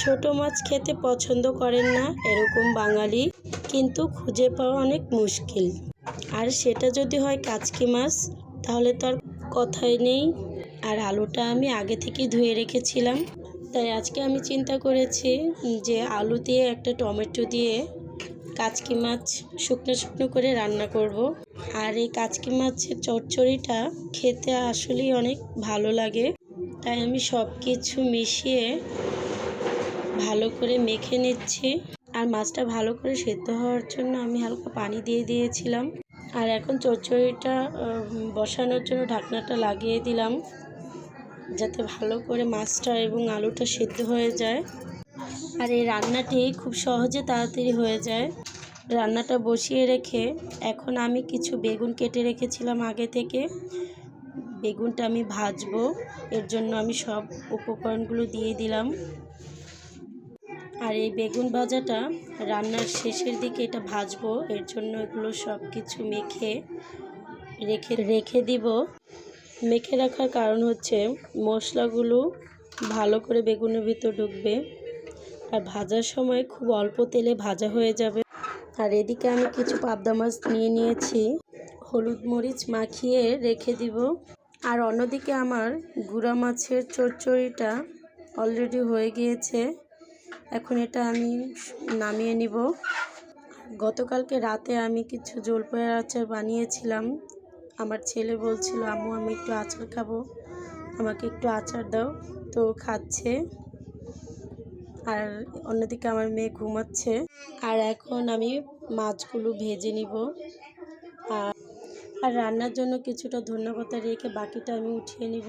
ছোট মাছ খেতে পছন্দ করেন না এরকম বাঙালি, কিন্তু খুঁজে পাওয়া অনেক মুশকিল। আর সেটা যদি হয় কাচকি মাছ, তাহলে তো আর কথাই নেই। আর আলুটা আমি আগে থেকেই ধুয়ে রেখেছিলাম। তাই আজকে আমি চিন্তা করেছি যে আলু দিয়ে একটা টমেটো দিয়ে কাচকি মাছ শুকনো শুকনো করে রান্না করব। আর এই কাচকি মাছের চচ্চড়িটা খেতে আসলেই অনেক ভালো লাগে। তাই আমি সব কিছু মিশিয়ে ভালো করে মেখে নিচ্ছি। আর মাছটা ভালো করে সেদ্ধ হওয়ার জন্য আমি হালকা পানি দিয়ে দিয়েছিলাম। আর এখন চচ্চড়িটা বসানোর জন্য ঢাকনাটা লাগিয়ে দিলাম। যাতে ভালো করে মাছটা এবং আলুটা সেদ্ধ হয়ে যায়। আর এই রান্নাটি খুব সহজে তাড়াতাড়ি হয়ে যায়। রান্নাটা বসিয়ে রেখে এখন আমি কিছু বেগুন কেটে রেখেছিলাম আগে থেকে। বেগুনটা আমি ভাজবো। এর জন্য আমি সব উপকরণগুলো দিয়ে দিলাম। আর এই বেগুন ভাজাটা রান্নার শেষের দিকে এটা ভাজবো, এর জন্য এগুলো সব কিছু মেখে রেখে রেখে দিব। মেখে রাখার কারণ হচ্ছে মশলাগুলো ভালো করে বেগুনের ভিতর ঢুকবে আর ভাজার সময় খুব অল্প তেলে ভাজা হয়ে যাবে। আর এদিকে আমি কিছু পাবদা মাছ নিয়ে নিয়েছি, হলুদ মরিচ মাখিয়ে রেখে দিব। আর অন্যদিকে আমার গুঁড়া মাছের চচ্চড়িটা অলরেডি হয়ে গিয়েছে। এখন এটা আমি নামিয়ে নিব। গতকালকে রাতে আমি কিছু জলপাইয়ের আচার বানিয়েছিলাম। আমার ছেলে বলছিল, আম্মু, আমি একটু আচার খাব। আমাকে একটু আচার দাও। তো খাচ্ছে। আর অন্যদিকে আমার মেয়ে ঘুমাচ্ছে। আর এখন আমি মাছগুলো ভেজে নিব। আর আর রান্নার জন্য কিছুটা ধন্যবাদ রেখে বাকিটা আমি উঠিয়ে নিব।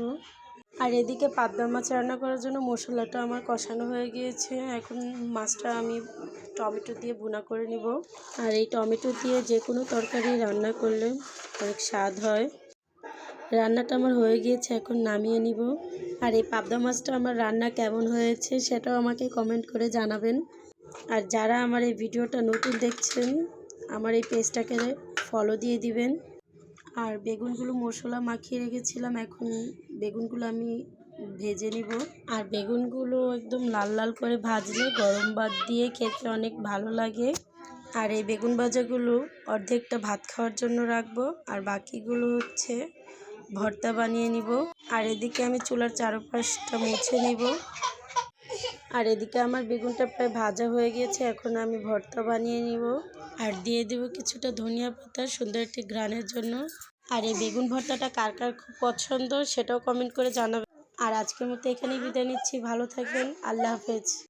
আর এদিকে পাবদা মাছ রান্না করার জন্য মশলাটা আমার কষানো হয়ে গিয়েছে। এখন মাছটা আমি টমেটো দিয়ে ভুনা করে নিব। আর এই টমেটো দিয়ে যে কোনো তরকারি রান্না করলে অনেক স্বাদ হয়। রান্নাটা আমার হয়ে গিয়েছে, এখন নামিয়ে নিব। আর এই পাবদা মাছটা আমার রান্না কেমন হয়েছে সেটাও আমাকে কমেন্ট করে জানাবেন। আর যারা আমার এই ভিডিওটা নতুন দেখছেন, আমার এই পেজটাকে ফলো দিয়ে দিবেন। আর বেগুনগুলো মশলা মাখিয়ে রেখেছিলাম, এখন বেগুনগুলো আমি ভেজে নিব। আর বেগুনগুলো একদম লাল লাল করে ভাজলে গরম ভাত দিয়ে খেতে অনেক ভালো লাগে। আর এই বেগুন ভাজাগুলো অর্ধেকটা ভাত খাওয়ার জন্য রাখব, আর বাকিগুলো হচ্ছে ভর্তা বানিয়ে নিব। আর এদিকে আমি চুলার চারপাশটা মুছে নিব। আর এদিকে আমার বেগুনটা প্রায় ভাজা হয়ে গিয়েছে, এখন আমি ভর্তা বানিয়ে নিব। আর দিয়ে দেব কিছুটা ধনিয়া পাতা, সুন্দর একটি গ্রানের জন্য। আর এই বেগুন ভর্তাটা কার কার খুব পছন্দ সেটাও কমেন্ট করে জানাবেন আর আজকের মতো এখানেই বিদায় নিচ্ছি, ভালো থাকবেন, আল্লাহ হাফেজ।